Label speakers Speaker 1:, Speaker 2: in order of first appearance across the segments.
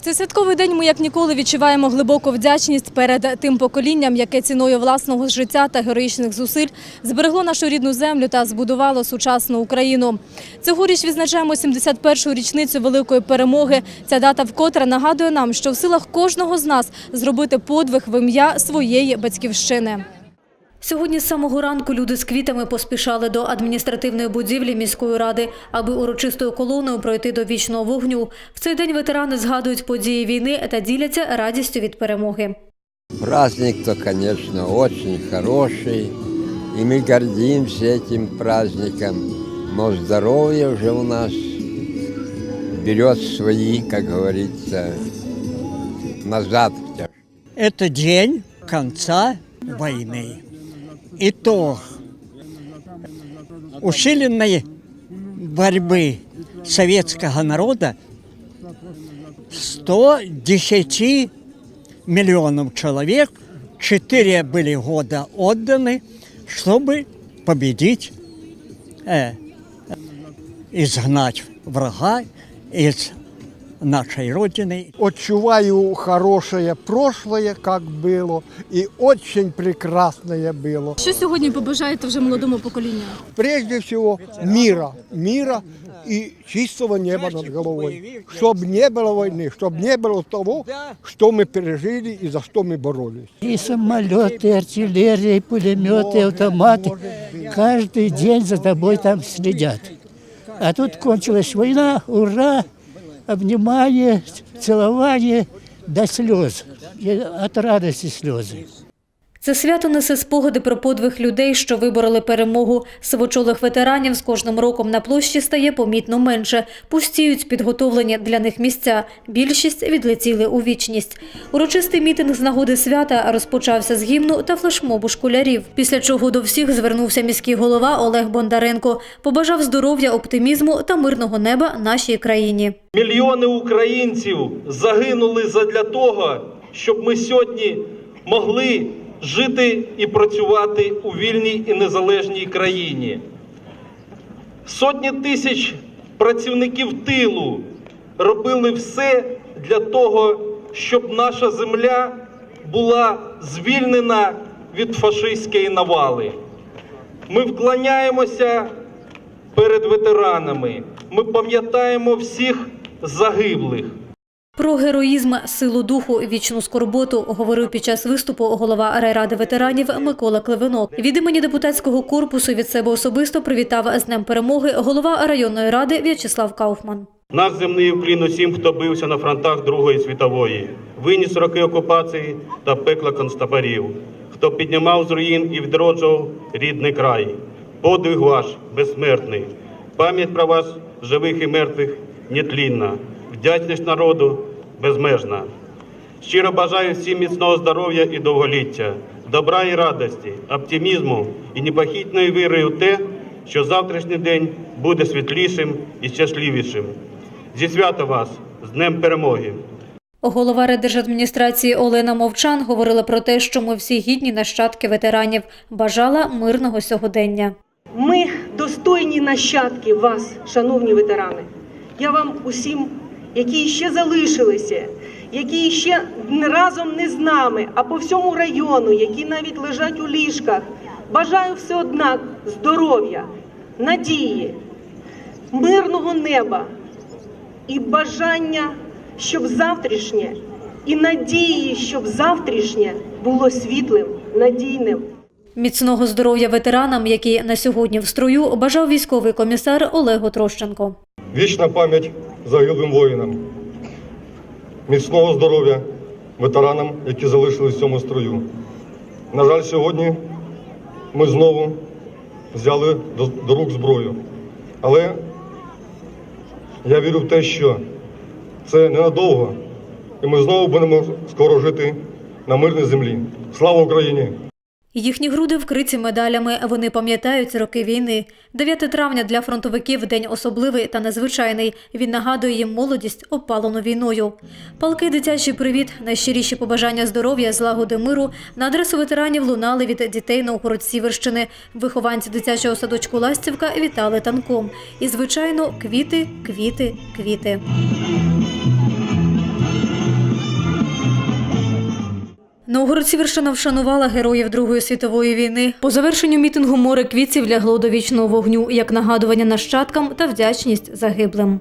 Speaker 1: В цей святковий день ми як ніколи відчуваємо глибоку вдячність перед тим поколінням, яке ціною власного життя та героїчних зусиль зберегло нашу рідну землю та збудувало сучасну Україну. Цьогоріч відзначаємо 71-ю річницю великої перемоги. Ця дата вкотре нагадує нам, що в силах кожного з нас зробити подвиг в ім'я своєї батьківщини. Сьогодні з самого ранку люди з квітами поспішали до адміністративної будівлі міської ради, аби урочистою колоною пройти до вічного вогню. В цей день ветерани згадують події війни та діляться радістю від перемоги.
Speaker 2: Праздник-то, конечно, очень хороший, и мы гордимся этим праздником. Но здоровье уже у нас берет свои, как говорится, назад.
Speaker 3: Это день конца войны. Итог усиленной борьбы советского народа 110 миллионов человек, 4 были года отданы, чтобы победить, э, изгнать врага из нашей Родины
Speaker 4: Отчуваю хорошее прошлое, как было, и очень прекрасное было.
Speaker 1: Що сьогодні побажаєте вже молодому поколінню?
Speaker 4: Прежде всего мира, мира и чистого неба над головой. Чтобы не было войны, чтобы не было того, что мы пережили и за что мы боролись.
Speaker 5: И самолеты, и артиллерия, и пулеметы, и автоматы. Каждый день за тобой там следят. А тут кончилась война, ура, Обнимание, целование до слез. От радости слезы.
Speaker 1: Це свято несе спогади про подвиг людей, що вибороли перемогу. Сивочолих ветеранів з кожним роком на площі стає помітно менше. Пустіють підготовлені для них місця. Більшість відлетіли у вічність. Урочистий мітинг з нагоди свята розпочався з гімну та флешмобу школярів. Після чого до всіх звернувся міський голова Олег Бондаренко. Побажав здоров'я, оптимізму та мирного неба нашій країні.
Speaker 6: Мільйони українців загинули задля того, щоб ми сьогодні могли жити і працювати у вільній і незалежній країні. Сотні тисяч працівників тилу робили все для того, щоб наша земля була звільнена від фашистської навали. Ми вклоняємося перед ветеранами. Ми пам'ятаємо всіх загиблих.
Speaker 1: Про героїзм, силу духу, вічну скорботу говорив під час виступу голова райради ветеранів Микола Клевинок. Від імені депутатського корпусу від себе особисто привітав з Днем перемоги голова районної ради В'ячеслав Кауфман.
Speaker 7: Наш земний уклін усім, хто бився на фронтах Другої світової, виніс роки окупації та пекла концтаборів, хто піднімав з руїн і відроджував рідний край. Подвиг ваш безсмертний, пам'ять про вас, живих і мертвих, нетлінна, вдячність народу безмежна. Щиро бажаю всім міцного здоров'я і довголіття, добра і радості, оптимізму і непохитної віри у те, що завтрашній день буде світлішим і щасливішим. Зі свята вас, з Днем Перемоги!
Speaker 1: Голова райдержадміністрації Олена Мовчан говорила про те, що ми всі гідні нащадки ветеранів. Бажала мирного сьогодення.
Speaker 8: Ми достойні нащадки вас, шановні ветерани. Я вам усім, які ще залишилися, які ще разом не з нами, а по всьому району, які навіть лежать у ліжках, бажаю все однак здоров'я, надії, мирного неба і бажання, щоб завтрашнє, і надії, щоб завтрашнє було світлим, надійним.
Speaker 1: Міцного здоров'я ветеранам, які на сьогодні в строю, бажав військовий комісар Олег Трощенко.
Speaker 9: Вічна пам'ять загиблим воїнам, міцного здоров'я ветеранам, які залишились в цьому строю. На жаль, сьогодні ми знову взяли до, до рук зброю. Але я вірю в те, що це ненадовго, і ми знову будемо скоро жити на мирній землі. Слава Україні!
Speaker 1: Їхні груди вкриті медалями. Вони пам'ятають роки війни. 9 травня для фронтовиків день особливий та незвичайний. Він нагадує їм молодість, опалену війною. Палки дитячий привіт, найщиріші побажання здоров'я, злагоди миру на адресу ветеранів лунали від дітей на Сіверщини. Вихованці дитячого садочку Ластівка вітали танком. І, звичайно, квіти, квіти, квіти.
Speaker 10: Новгород-Сіверщина вшанувала героїв Другої світової війни. По завершенню мітингу море квітів лягло до вічного вогню як нагадування нащадкам та вдячність загиблим.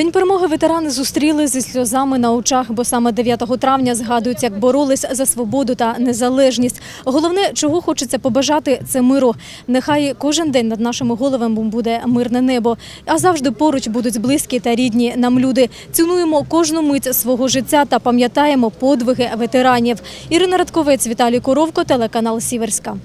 Speaker 10: День перемоги ветерани зустріли зі сльозами на очах, бо саме 9 травня згадують, як боролись за свободу та незалежність. Головне, чого хочеться побажати, це миру. Нехай кожен день над нашими головами буде мирне небо, а завжди поруч будуть близькі та рідні нам люди. Цінуємо кожну мить свого життя та пам'ятаємо подвиги ветеранів. Ірина Радковець, Віталій Коровко, телеканал Сіверська.